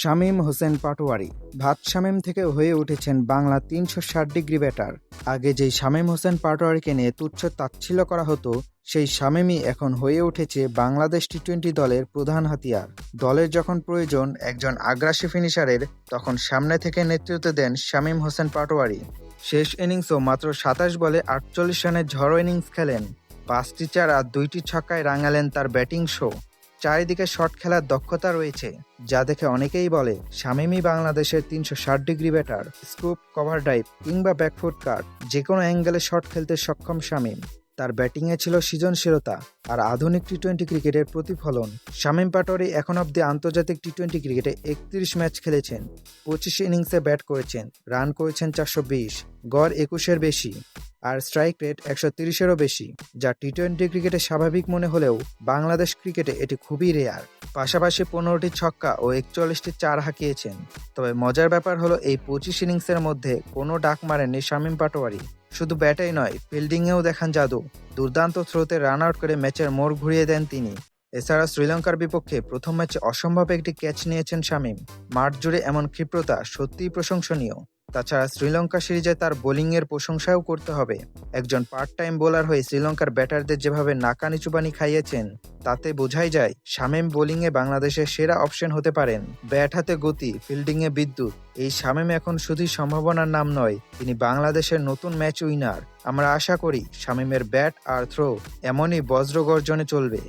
শামীম হোসেন পাটোয়ারি। ভাত শামীম থেকে হয়ে উঠেছেন বাংলা তিনশো ষাট ডিগ্রি ব্যাটার। আগে যেই শামীম হোসেন পাটোয়ারিকে নিয়ে তুচ্ছ তাচ্ছিল্য করা হতো, সেই শামীমই এখন হয়ে উঠেছে বাংলাদেশ টি টোয়েন্টি দলের প্রধান হাতিয়ার। দলের যখন প্রয়োজন একজন আগ্রাসী ফিনিশারের, তখন সামনে থেকে নেতৃত্ব দেন শামীম হোসেন পাটোয়ারি। শেষ ইনিংসও মাত্র সাতাশ বলে আটচল্লিশ রানের ঝড়ো ইনিংস খেলেন। পাঁচটি চার আর দুইটি ছক্কায় রাঙালেন তার ব্যাটিং শো। চারিদিকে শট খেলার দক্ষতা রয়েছে, যা দেখে অনেকেই বলে শামীমই বাংলাদেশের তিনশো ষাট degree batter, scoop, cover drive কিংবা ব্যাকফুট কাট যে কোনো অ্যাঙ্গেলে শট খেলতে সক্ষম শামীম। তার ব্যাটিংয়ে ছিল সৃজনশীলতা আর আধুনিক টি টোয়েন্টি ক্রিকেটের প্রতিফলন। শামীম পাটোয়ারি এখন অব্দি আন্তর্জাতিক টি টোয়েন্টি ক্রিকেটে একত্রিশ ম্যাচ খেলেছেন, পঁচিশ ইনিংসে ব্যাট করেছেন, রান করেছেন চারশো বিশ, গড় একুশের বেশি। আর স্ট্রাইক রেট একশো তিরিশেরও বেশি, যা টি টোয়েন্টি ক্রিকেটে স্বাভাবিক মনে হলেও বাংলাদেশ ক্রিকেটে এটি খুবই রেয়ার পাশাপাশি পনেরোটি ছক্কা ও একচল্লিশটি চার হাঁকিয়েছেন। তবে মজার ব্যাপার হলো এই পঁচিশ ইনিংসের মধ্যে কোনো ডাক মারেননি শামীম পাটোয়ারি। শুধু ব্যাটেই নয়, ফিল্ডিংয়েও দেখান জাদু। দুর্দান্ত থ্রোতে রান আউট করে ম্যাচের মোড় ঘুরিয়ে দেন তিনি। এছাড়া শ্রীলঙ্কার বিপক্ষে প্রথম ম্যাচে অসম্ভব একটি ক্যাচ নিয়েছেন শামীম। মাঠ জুড়ে এমন ক্ষিপ্রতা সত্যিই প্রশংসনীয়। তাছাড়া শ্রীলঙ্কা সিরিজে তার বোলিংয়ের প্রশংসাও করতে হবে। একজন পার্ট টাইম বোলার হয়ে শ্রীলঙ্কার ব্যাটারদের যেভাবে নাকানি চুবানি খাইয়েছেন, তাতে বোঝাই যায় শামেম বোলিংয়ে বাংলাদেশের সেরা অপশন হতে পারেন। ব্যাট হাতে গতি, ফিল্ডিংয়ে বিদ্যুৎ, এই শামীম এখন শুধুই সম্ভাবনার নাম নয়, তিনি বাংলাদেশের নতুন ম্যাচ উইনার। আমরা আশা করি শামীমের ব্যাট আর থ্রো এমনই বজ্রগর্জনে চলবে।